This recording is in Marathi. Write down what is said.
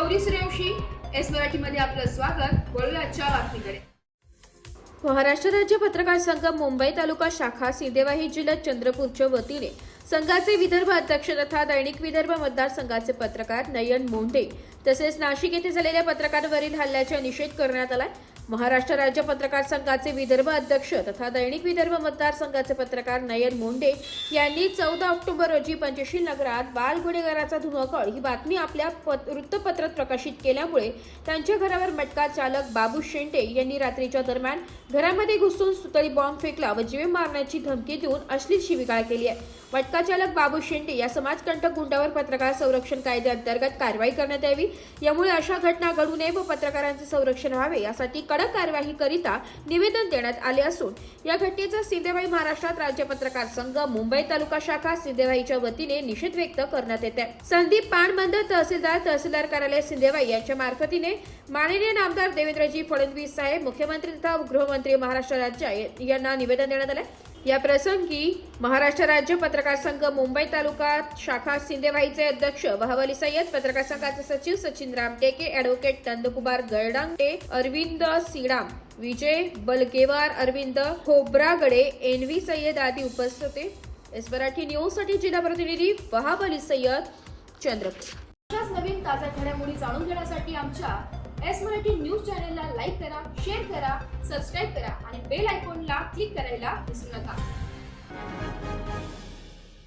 गौरी सूर्यवंशी एस मराठीमध्ये आपलं स्वागत. वळूयाच्या बातमीकडे. महाराष्ट्र राज्य पत्रकार संघ मुंबई तालुका शाखा सिंदेवाही जिल्हा चंद्रपूरच्या वतीने संघाचे विदर्भ अध्यक्ष तथा दैनिक विदर्भ मतदारसंघाचे पत्रकार नयन मोंढे तसेच नाशिक येथे झालेल्या पत्रकारांवरील हल्ल्याचा निषेध करण्यात आलाय. महाराष्ट्र राज्य पत्रकार संघाचे विदर्भ अध्यक्ष तथा दैनिक विदर्भ मतदारसंघाचे पत्रकार नयन मोंढे यांनी चौदा ऑक्टोबर रोजी पंचशी नगरात बाल गुन्हेगाराचा धुमाकळ ही बातमी आपल्या पत- वृत्तपत्रात प्रकाशित केल्यामुळे त्यांच्या घरावर मटका चालक बाबू शेंडे यांनी रात्रीच्या दरम्यान घरामध्ये घुसून सुतळी बॉम्ब फेकला व जीवे मारण्याची धमकी देऊन अश्लील शिवीगाळ केली आहे. मटकाचालक बाबू शेंटे या समाजकंटक गुंडावर पत्रकार संरक्षण कायद्याअंतर्गत कारवाई करण्यात यावी. यामुळे अशा घटना घडू नये व पत्रकारांचे संरक्षण व्हावे यासाठी कडक कारवाईकरिता करिता निवेदन देण्यात आले असून या घटनेचा सिंधेबाई महाराष्ट्रात राज्य पत्रकार संघ मुंबई तालुका शाखा सिंधेवाईच्या वतीने निषेध व्यक्त करण्यात येत आहे संदीप पाणबंद तहसीलदार तहसीलदार कार्यालय सिंधेबाई यांच्या मार्फतीने माननीय नामदार देवेंद्रजी फडणवीस साहेब मुख्यमंत्री तथा गृहमंत्री महाराष्ट्र राज्य यांना निवेदन देण्यात आले या प्रसंगी महाराष्ट्र राज्य पत्रकार संघ मुंबई तालुका शाखा सिंदेवाईचे अध्यक्ष बहावली सय्यद पत्रकार संघाचे सचिव Sachin Ramteke advocate Nandkumar Galdange Arvind Sidam Vijay Balkewar Arvind Khobragade N V Sayyad आदी उपस्थित होते. एस मराठी न्यूजसाठी जिल्हा प्रतिनिधी बहावली सय्यद चंद्रपूर. नवीन ताज्या घडामोडी जाणून घेण्यासाठी आमच्या एस मराठी न्यूज चॅनलला लाईक करा शेअर करा सबस्क्राईब करा आणि बेल आयकॉनला क्लिक करायला विसरू नका.